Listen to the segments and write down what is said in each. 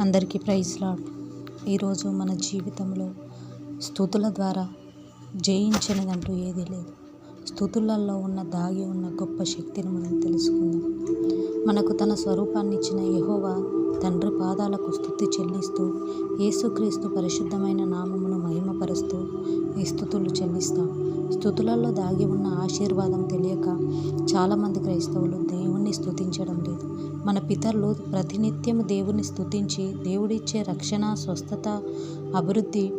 అందరికీ praise lord. ఈరోజు మన జీవితంలో స్థుతుల ద్వారా జయించనిదంటూ ఏదీ లేదు. స్థుతులలో ఉన్న దాగి ఉన్న గొప్ప శక్తిని మనం తెలుసుకుందాం. మనకు తన స్వరూపాన్ని ఇచ్చిన యహోవా తండ్రి పాదాలకు స్థుతి చెల్లిస్తూ యేసుక్రీస్తు పరిశుద్ధమైన నామమును మహిమపరుస్తూ ఈ స్థుతులు చెల్లిస్తాం. స్థుతులలో దాగి ఉన్న ఆశీర్వాదం తెలియక చాలామంది క్రైస్తవులు దేవుణ్ణి స్థుతించడం లేదు. మన పితరులు ప్రతినిత్యం దేవుని స్థుతించి దేవుడిచ్చే రక్షణ స్వస్థత అభివృద్ధి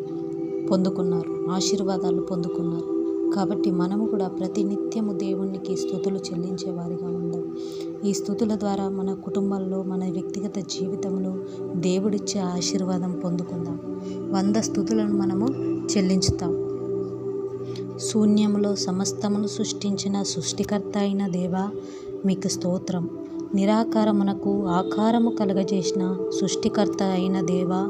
పొందుకున్నారు. ఆశీర్వాదాలు పొందుకున్నారు. కాబట్టి మనము కూడా ప్రతినిత్యము దేవునికి స్థుతులు చెల్లించే వారిగా ఉందాం. ఈ స్థుతుల ద్వారా మన కుటుంబంలో మన వ్యక్తిగత జీవితంలో దేవుడిచ్చే ఆశీర్వాదం పొందుకుందాం. వంద స్థుతులను మనము చెల్లించుతాం. శూన్యములో సమస్తమును సృష్టించిన సృష్టికర్త అయిన దేవా మీకు స్తోత్రం. నిరాకారమునకు ఆకారము కలగజేసిన సృష్టికర్త అయిన దేవా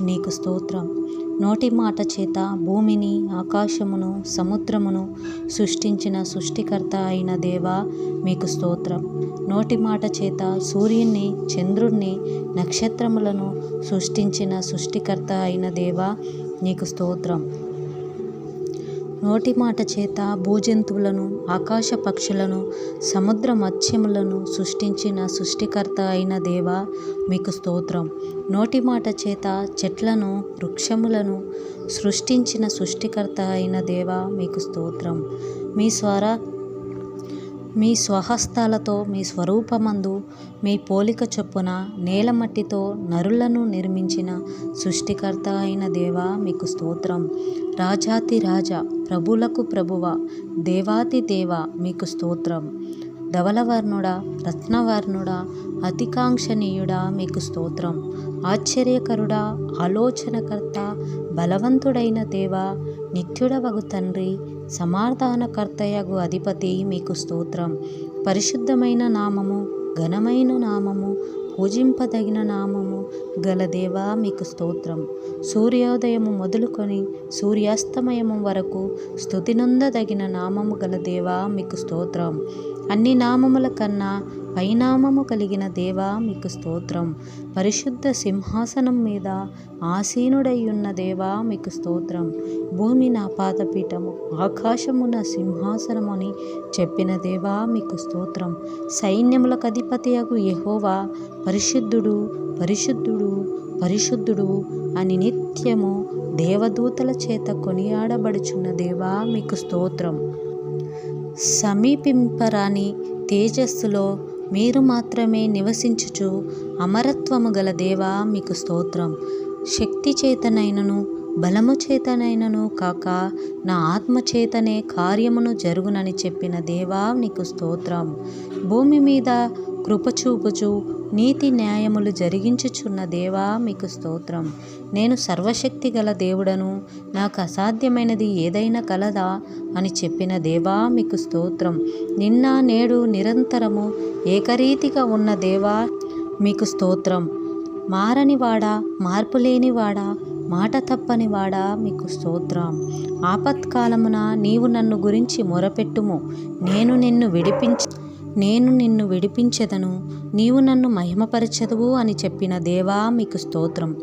నీకు స్తోత్రం. నోటి మాట చేత భూమిని ఆకాశమును సముద్రమును సృష్టించిన సృష్టికర్త అయిన దేవా మీకు స్తోత్రం. నోటి మాట చేత సూర్యుణ్ణి చంద్రుణ్ణి నక్షత్రములను సృష్టించిన సృష్టికర్త అయిన దేవా నీకు స్తోత్రం. నోటి మాట చేత భూజంతువులను ఆకాశ పక్షులను సముద్ర మత్స్యములను సృష్టించిన సృష్టికర్త అయిన దేవా మీకు స్తోత్రం. నోటి మాట చేత చెట్లను వృక్షములను సృష్టించిన సృష్టికర్త అయిన దేవా మీకు స్తోత్రం. మీ స్వర మీ స్వహస్తాలతో మీ స్వరూపమందు మీ పోలిక చొప్పున నేలమట్టితో నరులను నిర్మించిన సృష్టికర్త అయిన దేవా మీకు స్తోత్రం. రాజాతి రాజా ప్రభులకు ప్రభువ దేవాతి దేవ మీకు స్తోత్రం. ధవలవర్ణుడా రత్నవర్ణుడా అతికాంక్షణీయుడా మీకు స్తోత్రం. ఆశ్చర్యకరుడా ఆలోచనకర్త బలవంతుడైన దేవా నిత్యుడవగు తండ్రి సమాధానకర్తయగు అధిపతి మీకు స్తోత్రం. పరిశుద్ధమైన నామము ఘనమైన నామము పూజింపదగిన నామము గల దేవా మీకు స్తోత్రం. సూర్యోదయము మొదలుకొని సూర్యాస్తమయము వరకు స్తుతినందదగిన నామము గల దేవా మీకు స్తోత్రం. అన్ని నామముల కన్నా పైనామము కలిగిన దేవా మీకు స్తోత్రం. పరిశుద్ధ సింహాసనం మీద ఆసీనుడై ఉన్న దేవా మీకు స్తోత్రం. భూమి నా పాదపీఠము ఆకాశము నా సింహాసనము అని చెప్పిన దేవా మీకు స్తోత్రం. సైన్యములకు అధిపతియగు యహోవా పరిశుద్ధుడు పరిశుద్ధుడు పరిశుద్ధుడు అని నిత్యము దేవదూతల చేత కొనియాడబడుచున్న దేవా మీకు స్తోత్రం. సమీపింపరాని తేజస్సులో మీరు మాత్రమే నివసించుచు అమరత్వము గల దేవా మీకు స్తోత్రం. శక్తి చేతనైనను బలము చేతనైనను కాక నా ఆత్మ చేతనే కార్యమును జరుగునని చెప్పిన దేవా నీకు స్తోత్రం. భూమి మీద కృపచూపుచు నీతి న్యాయములు జరిగించుచున్న దేవా మీకు స్తోత్రం. నేను సర్వశక్తి గల దేవుడను నాకు అసాధ్యమైనది ఏదైనా కలదా అని చెప్పిన దేవా మీకు స్తోత్రం. నిన్న నేడు నిరంతరము ఏకరీతిగా ఉన్న దేవా మీకు స్తోత్రం. మారనివాడా మార్పు లేనివాడా మాట తప్పనివాడా మీకు స్తోత్రం. ఆపత్కాలమున నీవు నన్ను గురించి మొరపెట్టుము. నేను నిన్ను విడిపించి నేను నిన్ను విడిపించెదను. నీవు నన్ను మహిమపరచదువు అని చెప్పిన దేవా మీకు స్తోత్రం.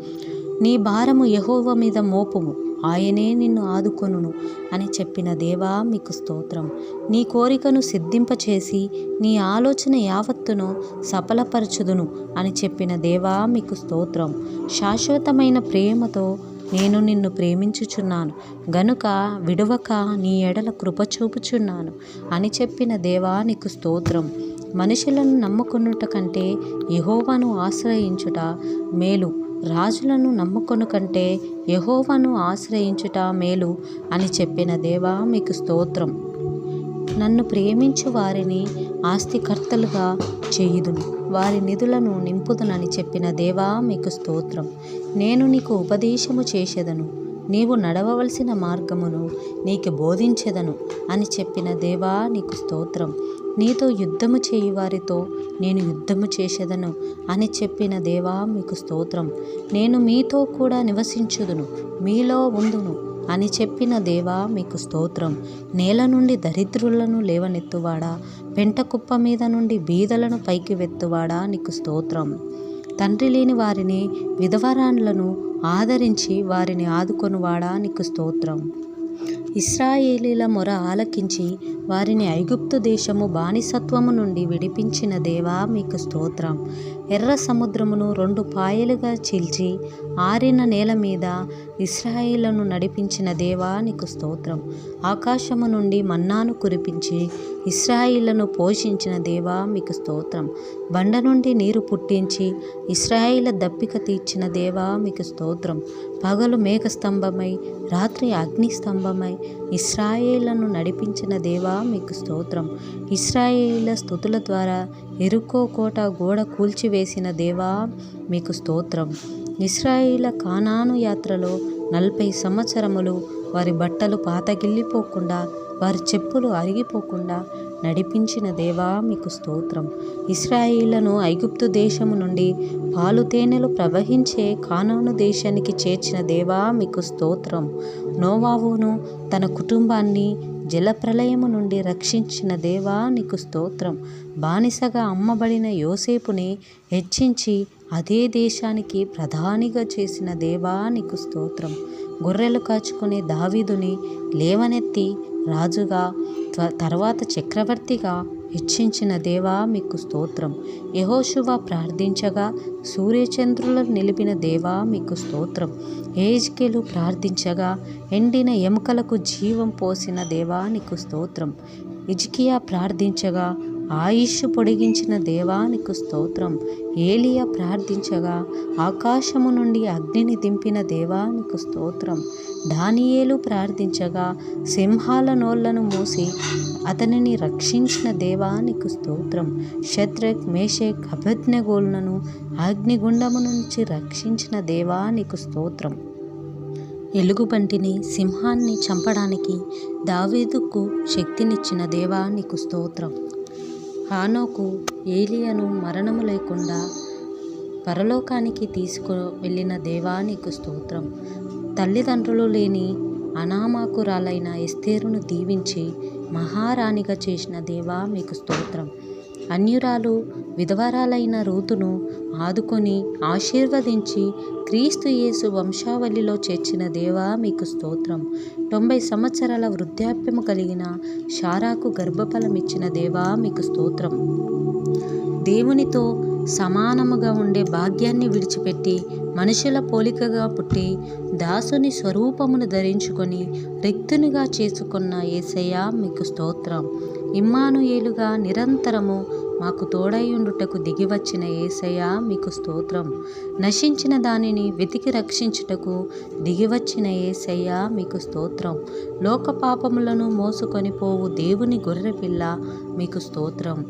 నీ భారము యహోవ మీద మోపుము. ఆయనే నిన్ను ఆదుకొనును అని చెప్పిన దేవా మీకు స్తోత్రం. నీ కోరికను సిద్ధింపచేసి నీ ఆలోచన యావత్తును సఫలపరచుదును అని చెప్పిన దేవా మీకు స్తోత్రం. శాశ్వతమైన ప్రేమతో నేను నిన్ను ప్రేమించుచున్నాను. గనుక విడవక నీ ఎడల కృప చూపుచున్నాను అని చెప్పిన దేవా నీకు స్తోత్రం. మనుషులను నమ్ముకొనుట కంటే యహోవాను ఆశ్రయించుట మేలు. రాజులను నమ్ముకొను కంటే యహోవను ఆశ్రయించుట మేలు అని చెప్పిన దేవా మీకు స్తోత్రం. నన్ను ప్రేమించు వారిని ఆస్తికర్తలుగా చేయుదును. వారి నిధులను నింపుదునని చెప్పిన దేవా మీకు స్తోత్రం. నేను నీకు ఉపదేశము చేసేదను. నీవు నడవవలసిన మార్గమును నీకు బోధించెదను అని చెప్పిన దేవా నీకు స్తోత్రం. నీతో యుద్ధము చేయి వారితో నేను యుద్ధము చేసేదను అని చెప్పిన దేవా మీకు స్తోత్రం. నేను మీతో కూడా నివసించుదును మీలో ఉందును అని చెప్పిన దేవా మీకు స్తోత్రం. నేల నుండి దరిద్రులను లేవనెత్తువాడా? పెంట కుప్ప మీద నుండి బీదలను పైకి వెత్తువాడా? నీకు స్తోత్రం. తండ్రి లేని వారిని విధవరాన్లను ఆదరించి వారిని ఆదుకొనువాడా? నీకు స్తోత్రం. ఇస్రాయేలీల మొర ఆలకించి వారిని ఐగుప్తు దేశము బానిసత్వము నుండి విడిపించిన దేవా మీకు స్తోత్రం. ఎర్ర సముద్రమును రెండు పాయలుగా చీల్చి ఆరిన నేల మీద ఇస్రాయిలను నడిపించిన దేవా నీకు స్తోత్రం. ఆకాశము నుండి మన్నాను కురిపించి ఇస్రాయిలను పోషించిన దేవా మీకు స్తోత్రం. బండ నుండి నీరు పుట్టించి ఇస్రాయిల దప్పిక తీర్చిన దేవా మీకు స్తోత్రం. పగలు మేఘస్తంభమై రాత్రి అగ్ని స్తంభమై ఇస్రాయేళ్ళను నడిపించిన దేవా మీకు స్తోత్రం. ఇస్రాయేళ్ళ స్థుతుల ద్వారా ఎరుకో కోట గోడ కూల్చి కూల్చివేసిన దేవా మీకు స్తోత్రం. ఇస్రాయిల కానాను యాత్రలో నలభై సంవత్సరములు వారి బట్టలు పాతగిల్లిపోకుండా వారి చెప్పులు అరిగిపోకుండా నడిపించిన దేవా మీకు స్తోత్రం. ఇస్రాయిలను ఐగుప్తు దేశము నుండి పాలు తేనెలు ప్రవహించే కానాను దేశానికి చేర్చిన దేవా మీకు స్తోత్రం. నోవావును తన కుటుంబాన్ని జలప్రలయము నుండి రక్షించిన దేవా నీకు స్తోత్రం. బానిసగా అమ్మబడిన యోసేపుని హెచ్చించి అదే దేశానికి ప్రధానిగా చేసిన దేవా నీకు స్తోత్రం. గొర్రెలు కాచుకునే దావీదుని లేవనెత్తి రాజుగా త్వ- తర్వాత చక్రవర్తిగా హెచ్చించిన దేవా మీకు స్తోత్రం. యహోశువ ప్రార్థించగా సూర్యచంద్రులను నిలిపిన దేవా మీకు స్తోత్రం. ఏజ్కెలు ప్రార్థించగా ఎండిన ఎముకలకు జీవం పోసిన దేవా నీకు స్తోత్రం. ఇజ్కియా ప్రార్థించగా ఆయుష్ పొడిగించిన దేవానికి స్తోత్రం. ఏలియా ప్రార్థించగా ఆకాశము నుండి అగ్నిని దింపిన దేవానికి స్తోత్రం. దానియేలు ప్రార్థించగా సింహాల నోళ్ళను మూసి అతనిని రక్షించిన దేవానికి స్తోత్రం. శత్రక్ మేషక్ అభజ్ఞగోళ్ళను అగ్నిగుండము నుంచి రక్షించిన దేవానికి స్తోత్రం. ఎలుగుబంటిని సింహాన్ని చంపడానికి దావీదుకు శక్తినిచ్చిన దేవా నీకు స్తోత్రం. హానోకు ఏలియను మరణము లేకుండా పరలోకానికి తీసుకు వెళ్ళిన దేవా నీకు స్తోత్రం. తల్లిదండ్రులు లేని అనామాకురాలైన ఎస్తేరును దీవించి మహారాణిగా చేసిన దేవా మీకు స్తోత్రం. అన్యురాలు విధవరాలైన రూతును ఆదుకొని ఆశీర్వదించి క్రీస్తు యేసు వంశావళిలో చేర్చిన దేవా మీకు స్తోత్రం. తొంభై సంవత్సరాల వృద్ధాప్యము కలిగిన షారాకు గర్భఫలం ఇచ్చిన దేవా మీకు స్తోత్రం. దేవునితో సమానముగా ఉండే భాగ్యాన్ని విడిచిపెట్టి మనుషుల పోలికగా పుట్టి దాసుని స్వరూపమును ధరించుకొని రిక్తునిగా చేసుకున్న ఏసయ్య మీకు స్తోత్రం. ఇమ్మానుయేలుగా నిరంతరము మాకు తోడైయుండుటకు దిగివచ్చిన ఏసయ్య మీకు స్తోత్రం. నశించిన దానిని వెతికి రక్షించుటకు దిగివచ్చిన ఏసయ్య మీకు స్తోత్రం. లోక పాపములను మోసుకొని పోవు దేవుని గొర్రెపిల్ల మీకు స్తోత్రం.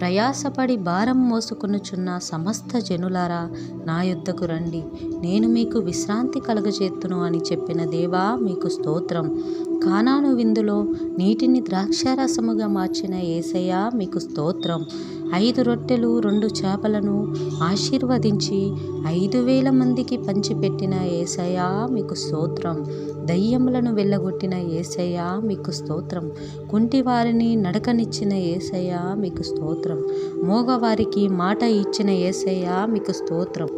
ప్రయాసపడి భారం మోసుకొనుచున్న సమస్త జనులారా నా యుద్ధకు రండి. నేను మీకు విశ్రాంతి కలగజేత్తును అని చెప్పిన దేవా మీకు స్తోత్రం. కానాను విందులో నీటిని ద్రాక్షారసముగా మార్చిన ఏసయ్య మీకు స్తోత్రం. ఐదు రొట్టెలు రెండు చేపలను ఆశీర్వదించి ఐదు వేల మందికి పంచిపెట్టిన ఏసయ్య మీకు స్తోత్రం. దయ్యములను వెళ్ళగొట్టిన ఏసయ్య మీకు స్తోత్రం. కుంటివారిని నడకనిచ్చిన ఏసయ్య మీకు స్తోత్రం. మోగవారికి మాట ఇచ్చిన ఏసయ్య మీకు స్తోత్రం.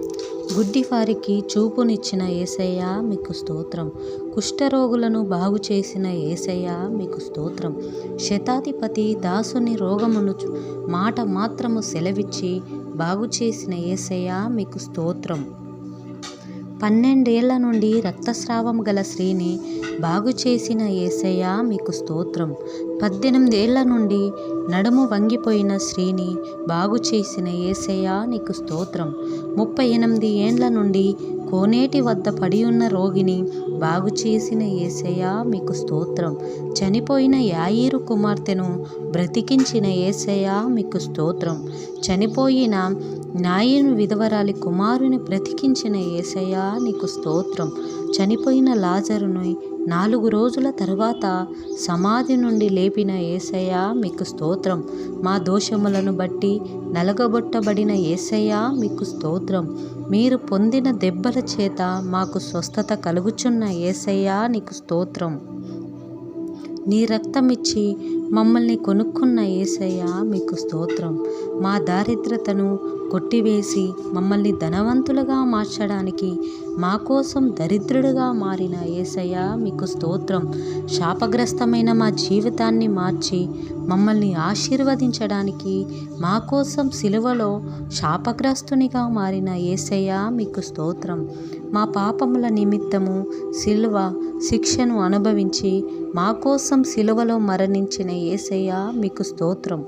గుడ్డివారికి చూపునిచ్చిన ఏసయ్య మీకు స్తోత్రం. కుష్ఠరోగులను బాగు చేసిన ఏసయ్య మీకు స్తోత్రం. శతాధిపతి దాసుని రోగమును మాట మాత్రము సెలవిచ్చి బాగు చేసిన ఏసయ్య మీకు స్తోత్రం. పన్నెండేళ్ళ నుండి రక్తస్రావం గల స్త్రీని బాగు చేసిన ఏసయ్య మీకు స్తోత్రం. పద్దెనిమిదేళ్ళ నుండి నడుము వంగిపోయిన స్త్రీని బాగు చేసిన ఏసయ్య నీకు స్తోత్రం. ముప్పై ఎనిమిది ఏండ్ల నుండి కోనేటి వద్ద పడి ఉన్న రోగిని బాగు చేసిన ఏసయ్యా మీకు స్తోత్రం. చనిపోయిన యాయిరు కుమార్తెను బ్రతికించిన ఏసయ్య మీకు స్తోత్రం. చనిపోయిన నాయను విధవరాలి కుమారుని బ్రతికించిన ఏసయ్య నీకు స్తోత్రం. చనిపోయిన లాజరుని నాలుగు రోజుల తరువాత సమాధి నుండి లేపిన ఏసయ్య మీకు స్తోత్రం. మా దోషములను బట్టి నలగబొట్టబడిన ఏసయ్య మీకు స్తోత్రం. మీరు పొందిన దెబ్బల చేత మాకు స్వస్థత కలుగుచున్న ఏసయ్య నీకు స్తోత్రం. నీ రక్తం ఇచ్చి మమ్మల్ని కొనుక్కున్న ఏసయ్య మీకు స్తోత్రం. మా దారిద్రతను కొట్టివేసి మమ్మల్ని ధనవంతులుగా మార్చడానికి మా కోసం దరిద్రుడుగా మారిన ఏసయ్య మీకు స్తోత్రం. శాపగ్రస్తమైన మా జీవితాన్ని మార్చి మమ్మల్ని ఆశీర్వదించడానికి మా కోసం సిలువలో శాపగ్రస్తునిగా మారిన ఏసయ్య మీకు స్తోత్రం. మా పాపముల నిమిత్తము సిల్వ శిక్షను అనుభవించి మా కోసం సిలువలో మరణించిన ఏసయ్య మీకు స్తోత్రం.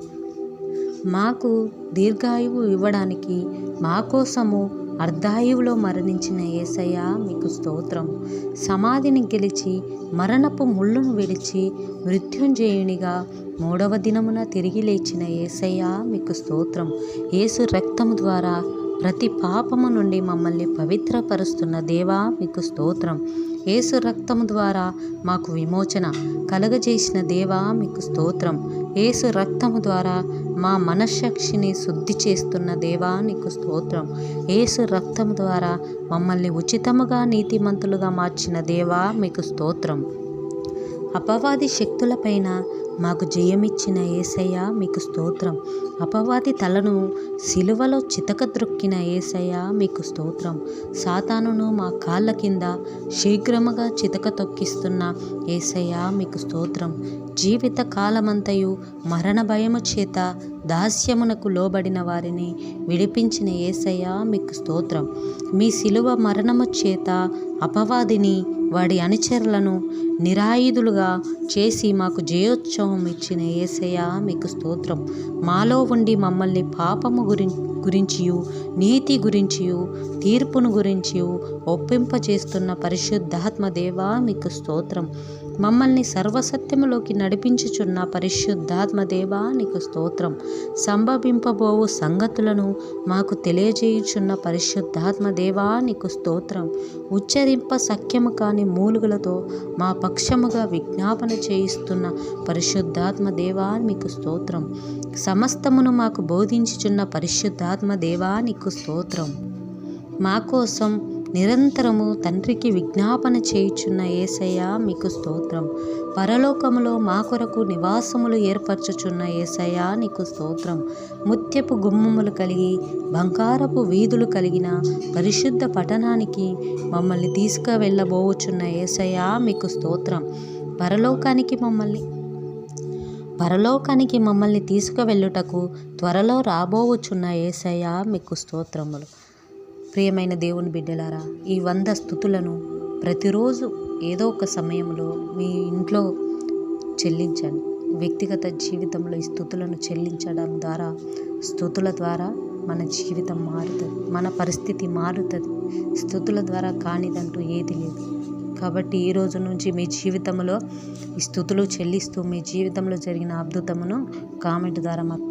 మాకు దీర్ఘాయువు ఇవ్వడానికి మా కోసము అర్ధాయువులో మరణించిన ఏసయ్య మీకు స్తోత్రం. సమాధిని గెలిచి మరణపు ముళ్ళును విడిచి మృత్యుంజయునిగా మూడవ దినమున తిరిగి లేచిన ఏసయ్యా మీకు స్తోత్రం. ఏసు రక్తము ద్వారా ప్రతి పాపము నుండి మమ్మల్ని పవిత్రపరుస్తున్న దేవా మీకు స్తోత్రం. ఏసు రక్తము ద్వారా మాకు విమోచన కలగజేసిన దేవా మీకు స్తోత్రం. ఏసు రక్తము ద్వారా మా మనశ్శక్తిని శుద్ధి చేస్తున్న దేవా నీకు స్తోత్రం. ఏసు రక్తము ద్వారా మమ్మల్ని ఉచితముగా నీతిమంతులుగా మార్చిన దేవా మీకు స్తోత్రం. అపవాది శక్తులపైన మాకు జయమిచ్చిన ఏసయ్య మీకు స్తోత్రం. అపవాది తలను సిలువలో చితక ద్రొక్కిన ఏసయ్య మీకు స్తోత్రం. సాతానును మా కాళ్ళ కింద శీఘ్రముగా చితక తొక్కిస్తున్న ఏసయ్య మీకు స్తోత్రం. జీవిత కాలమంతయు మరణ భయము చేత దాస్యమునకు లోబడిన వారిని విడిపించిన ఏసయ్య మీకు స్తోత్రం. మీ శిలువ మరణము చేత అపవాదిని వాడి అనుచరులను నిరాయుధులుగా చేసి మాకు జయోత్సవం ఇచ్చిన ఏసయ్య మీకు స్తోత్రం. మాలో ఉండి మమ్మల్ని పాపము గురి గురించియు నీతి గురించియు తీర్పును గురించియు ఒప్పింపచేస్తున్న పరిశుద్ధాత్మ దేవా మీకు స్తోత్రం. మమ్మల్ని సర్వసత్యములోకి నడిపించుచున్న పరిశుద్ధాత్మ దేవా నీకు స్తోత్రం. సంభవింపబోవు సంగతులను మాకు తెలియజేయుచున్న పరిశుద్ధాత్మ దేవా నీకు స్తోత్రం. ఉచ్చరింప సఖ్యము కాని మూలుగులతో మా పక్షముగా విజ్ఞాపన చేయిస్తున్న పరిశుద్ధాత్మ దేవా నీకు స్తోత్రం. సమస్తమును మాకు బోధించుచున్న పరిశుద్ధాత్మ దేవా నీకు స్తోత్రం. మా కోసం నిరంతరము తండ్రికి విజ్ఞాపన చేయుచున్న ఏసయ్య మీకు స్తోత్రం. పరలోకములో మా కొరకు నివాసములు ఏర్పరచుచున్న ఏసయ్య నీకు స్తోత్రం. ముత్యపు గుమ్మములు కలిగి బంగారపు వీధులు కలిగిన పరిశుద్ధ పట్టణానికి మమ్మల్ని తీసుకువెళ్ళబోచున్న ఏసయ్య మీకు స్తోత్రం. పరలోకానికి మమ్మల్ని పరలోకానికి మమ్మల్ని తీసుకువెళ్ళుటకు త్వరలో రాబోవచ్చున్న ఏసయ్య మీకు స్తోత్రములు. ప్రియమైన దేవుని బిడ్డలారా ఈ వంద స్థుతులను ప్రతిరోజు ఏదో ఒక సమయంలో మీ ఇంట్లో చెల్లించండి. వ్యక్తిగత జీవితంలో ఈ స్థుతులను చెల్లించడం ద్వారా స్థుతుల ద్వారా మన జీవితం మారుతుంది మన పరిస్థితి మారుతుంది. స్థుతుల ద్వారా కానిదంటూ ఏది లేదు. కాబట్టి ఈ రోజు నుంచి మీ జీవితంలో ఈ స్థుతులు చెల్లిస్తూ మీ జీవితంలో జరిగిన అద్భుతమును కామెంట్ ద్వారా మాకు